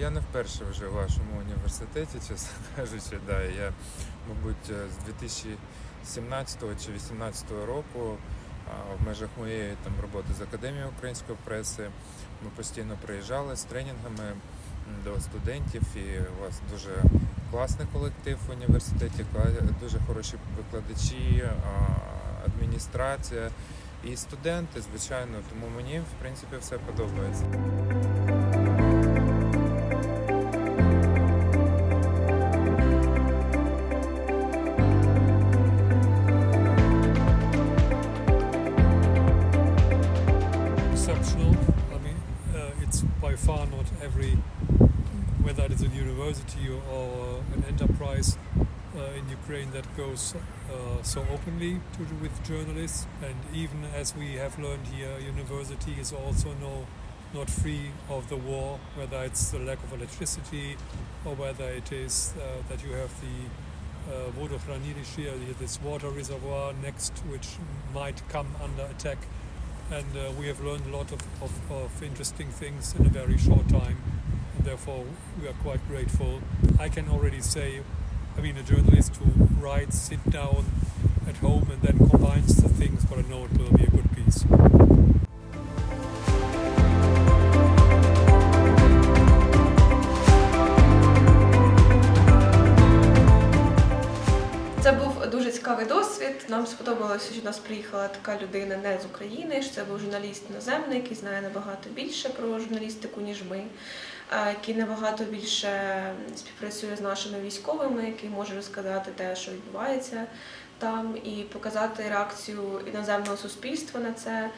Я не вперше вже в вашому університеті, чесно кажучи. Да. Я, мабуть, е, з 2017 чи 2018 року в межах моєї там роботи з Академією української преси ми постійно приїжджали з тренінгами до студентів, і у вас дуже класний колектив в університеті, дуже хороші викладачі, адміністрація і студенти, звичайно. Тому мені, в принципі, все подобається. Exceptional. I mean, uh, it's by far not every, whether it is a university or an enterprise uh, in Ukraine that goes uh, so openly to with journalists. And even as we have learned here, university is also no, not free of the war, whether it's the lack of electricity or whether it is uh, that you have the uh, Vodochranilishi, this water reservoir next, which might come under attack and uh, we have learned a lot of, of, of interesting things in a very short time. And therefore we are quite grateful. I can already say i mean a journalist who writes sit down at home and then combines the things but i know it will дуже цікавий досвід. Нам сподобалося, що до нас приїхала така людина не з України. що Це був журналіст іноземний, який знає набагато більше про журналістику, ніж ми, який набагато більше співпрацює з нашими військовими, який може розказати те, що відбувається там, і показати реакцію іноземного суспільства на це.